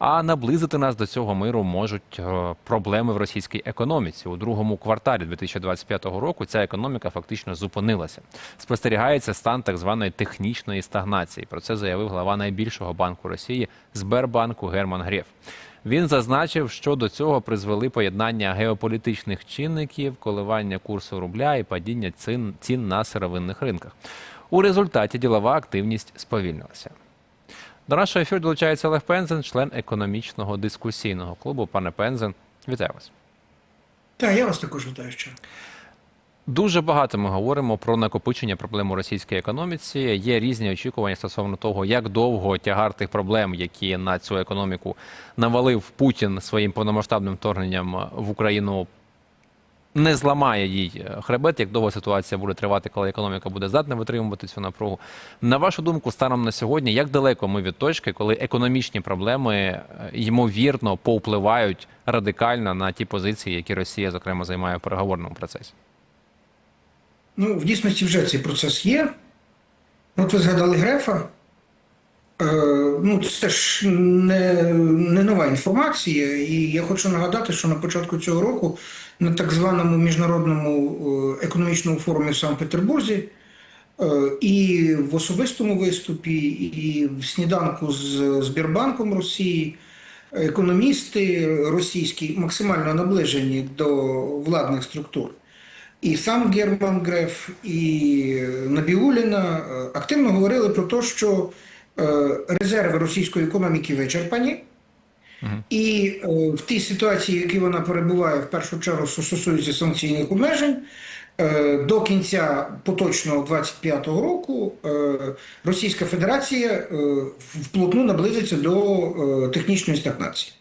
А наблизити нас до цього миру можуть е, проблеми в російській економіці. У другому кварталі 2025 року ця економіка фактично зупинилася. Спостерігається стан так званої технічної стагнації. Про це заявив глава найбільшого банку Росії Сбербанку Герман Греф. Він зазначив, що до цього призвели поєднання геополітичних чинників, коливання курсу рубля і падіння цін, цін на сировинних ринках. У результаті ділова активність сповільнилася. До нашого ефіру долучається Олег Пензен, член економічного дискусійного клубу. Пане Пензен, вітаю вас. Так, я вас також вітаю ще. Дуже багато ми говоримо про накопичення проблем у російській економіці. Є різні очікування стосовно того, як довго тягар тих проблем, які на цю економіку навалив Путін своїм повномасштабним вторгненням в Україну, не зламає їй хребет, як довго ситуація буде тривати, коли економіка буде здатна витримувати цю напругу. На вашу думку, станом на сьогодні, як далеко ми від точки, коли економічні проблеми е, ймовірно повпливають радикально на ті позиції, які Росія, зокрема, займає в переговорному процесі? Ну, в дійсності вже цей процес є. От ви згадали Грефа. Е, ну, це ж не, не нова інформація, і я хочу нагадати, що на початку цього року на так званому міжнародному е, економічному форумі в Санкт-Петербурзі е, і в особистому виступі, і в сніданку з Збірбанком Росії економісти російські максимально наближені до владних структур. І сам Герман Греф, і Набіуліна активно говорили про те, що резерви російської економіки вичерпані, і е, в тій ситуації, в якій вона перебуває, в першу чергу, стосується санкційних обмежень, е, до кінця поточного 25-го року е, Російська Федерація е, вплотну наблизиться до е, технічної стагнації.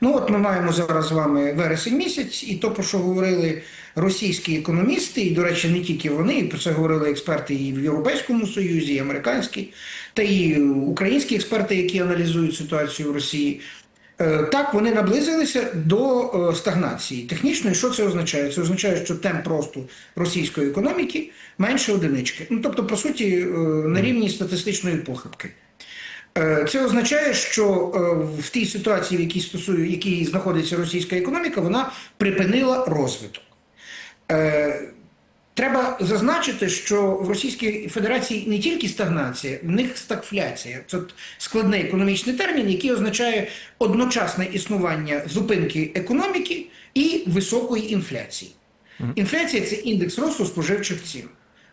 Ну от ми маємо зараз з вами вересень місяць, і то, про що говорили російські економісти, і, до речі, не тільки вони, і про це говорили експерти і в Європейському Союзі, і американські, та і українські експерти, які аналізують ситуацію в Росії. Е, Так, вони наблизилися до е, стагнації. Технічної, що це означає? Це означає, що темп росту російської економіки менше одинички. Ну тобто, по суті, е, на рівні статистичної похибки. Е, Це означає, що е, в тій ситуації, в якій стосує, в якій знаходиться російська економіка, вона припинила розвиток. Е, Треба зазначити, що в Російській Федерації не тільки стагнація, в них стагфляція. Це складний економічний термін, який означає одночасне існування зупинки економіки і високої інфляції. Інфляція це індекс росту споживчих цін.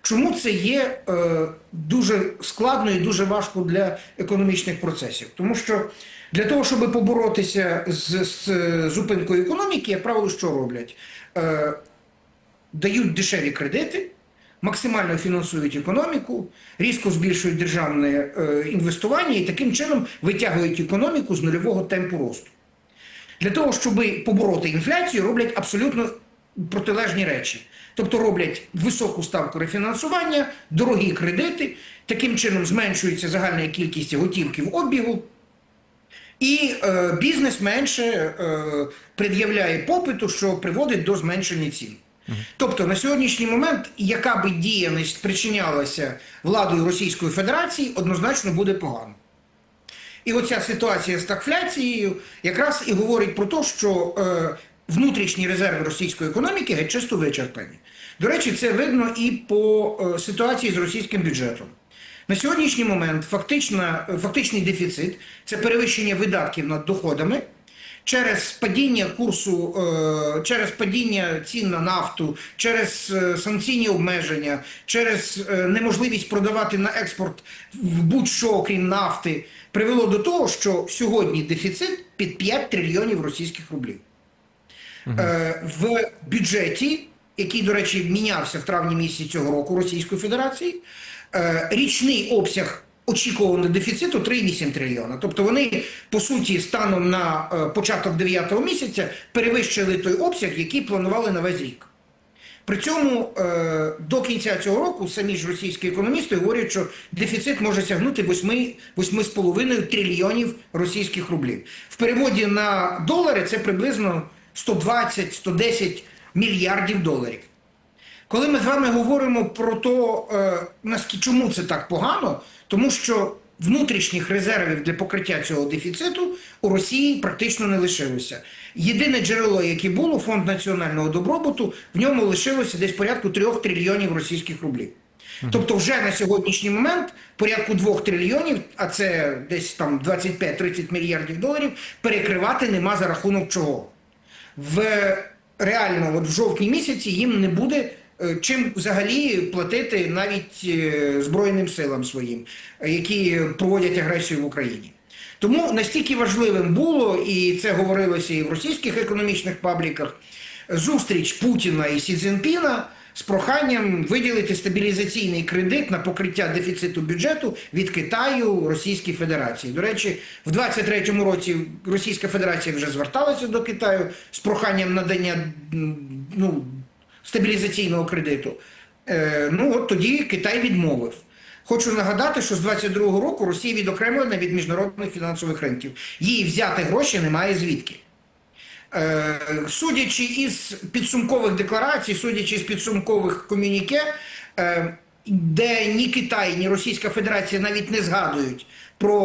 Чому це є е, дуже складно і дуже важко для економічних процесів? Тому що для того, щоб поборотися з, з зупинкою економіки, як правило, що роблять? Е, дають дешеві кредити, максимально фінансують економіку, різко збільшують державне е, інвестування і таким чином витягують економіку з нульового темпу росту. Для того, щоб побороти інфляцію, роблять абсолютно протилежні речі. Тобто роблять високу ставку рефінансування, дорогі кредити, таким чином зменшується загальна кількість готівки в обігу, і е, бізнес менше е, пред'являє попиту, що приводить до зменшення цін. Тобто на сьогоднішній момент, яка би дія не спричинялася владою Російської Федерації, однозначно буде погано. І оця ситуація з стагфляцією якраз і говорить про те, що е, внутрішні резерви російської економіки геть чисто вичерпані. До речі, це видно і по е, ситуації з російським бюджетом. На сьогоднішній момент фактична, фактичний дефіцит це перевищення видатків над доходами через падіння курсу, е, через падіння цін на нафту, через е, санкційні обмеження, через е, неможливість продавати на експорт в будь-що окрім нафти, привело до того, що сьогодні дефіцит під 5 трильйонів російських рублів. Е, В бюджеті, який, до речі, мінявся в травні місяці цього року Російської Федерації, е, річний обсяг очікуваного дефіциту 3,8 трильйона. Тобто вони, по суті, станом на е, початок 9 місяця перевищили той обсяг, який планували на весь рік. При цьому до кінця цього року самі ж російські економісти говорять, що дефіцит може сягнути 8 8,5 трильйонів російських рублів. В переводі на долари це приблизно 120-110 мільярдів доларів. Коли ми з вами говоримо про те, чому це так погано, тому що внутрішніх резервів для покриття цього дефіциту у Росії практично не лишилося. Єдине джерело, яке було, фонд національного добробуту, в ньому лишилося десь порядку 3 трильйонів російських рублів. Тобто, вже на сьогоднішній момент порядку 2 трильйонів, а це десь там 25-30 мільярдів доларів, перекривати нема за рахунок чого. В реально, от в жовтні місяці їм не буде е, чим взагалі платити навіть е, Збройним силам своїм, які проводять агресію в Україні. Тому настільки важливим було, і це говорилося і в російських економічних пабліках, зустріч Путіна і Сі Цзіньпіна з проханням виділити стабілізаційний кредит на покриття дефіциту бюджету від Китаю Російській Федерації. До речі, в 23-му році Російська Федерація вже зверталася до Китаю з проханням надання ну, стабілізаційного кредиту. Е, ну от тоді Китай відмовив. Хочу нагадати, що з 22-го року Росія відокремлена від міжнародних фінансових ринків. Їй взяти гроші немає звідки. Е, Судячи із підсумкових декларацій, судячи з підсумкових комюніке, е, де ні Китай, ні Російська Федерація навіть не згадують про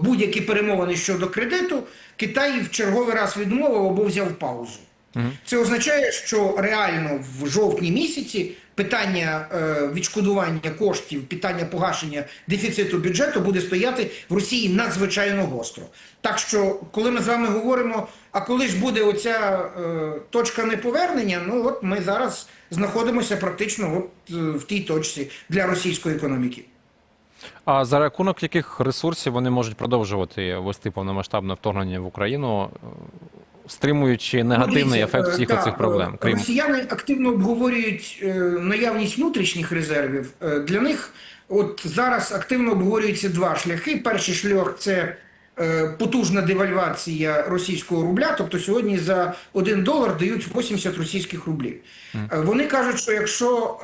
е, будь-які перемовини щодо кредиту, Китай в черговий раз відмовив або взяв паузу. Це означає, що реально в жовтні місяці питання е, відшкодування коштів, питання погашення дефіциту бюджету буде стояти в Росії надзвичайно гостро. Так що, коли ми з вами говоримо, а коли ж буде оця е, точка неповернення, ну от ми зараз знаходимося практично от, е, в тій точці для російської економіки. А за рахунок яких ресурсів вони можуть продовжувати вести повномасштабне вторгнення в Україну, стримуючи негативний дивіться, ефект е, всіх так, оцих проблем? е, Крім Росіяни активно обговорюють е, наявність внутрішніх резервів. Для них от зараз активно обговорюються два шляхи. Перший шлях це потужна девальвація російського рубля. Тобто сьогодні за 1 долар дають 80 російських рублів. Вони кажуть, що якщо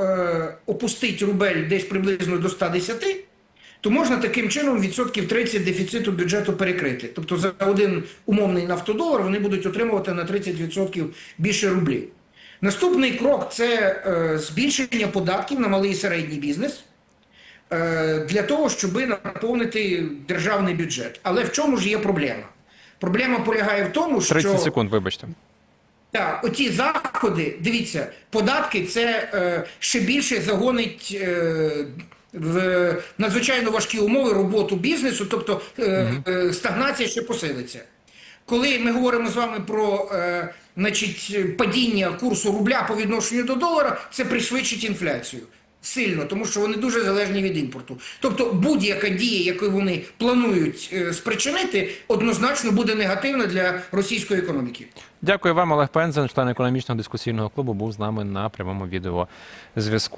опустить рубель десь приблизно до 110, то можна таким чином відсотків 30 дефіциту бюджету перекрити. Тобто за один умовний нафтодолар вони будуть отримувати на 30% більше рублів. Наступний крок це е, збільшення податків на малий і середній бізнес е, для того, щоб наповнити державний бюджет. Але в чому ж є проблема? Проблема полягає в тому, що 30 секунд, вибачте. так, оці заходи, дивіться, податки це е, ще більше загонить е, в надзвичайно важкі умови роботу бізнесу, тобто е, е, стагнація ще посилиться. Коли ми говоримо з вами про е, значить, падіння курсу рубля по відношенню до долара, це пришвидшить інфляцію. Сильно, тому що вони дуже залежні від імпорту. Тобто будь-яка дія, яку вони планують е, спричинити, однозначно буде негативна для російської економіки. Дякую вам, Олег Пензен, член економічного дискусійного клубу, був з нами на прямому відео зв'язку.